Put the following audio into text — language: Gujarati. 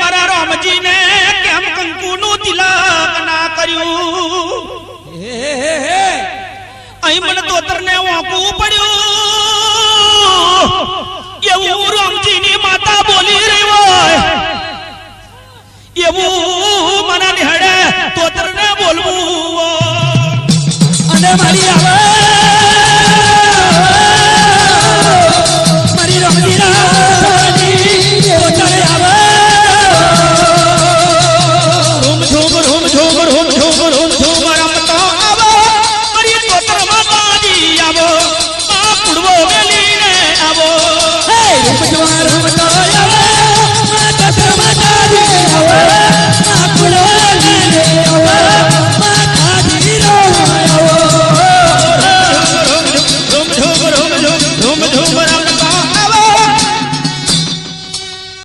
મારા રામજીને કેમ કંકુનું તિલક ના કર્યું? અહીં મને તોતરને ઓકવું પડ્યું. એવું રામજીની માતા બોલી રહી હોય. એવું મને નિહળે તોતરને બોલવું અને મારી આવે. મારી રામજી But you are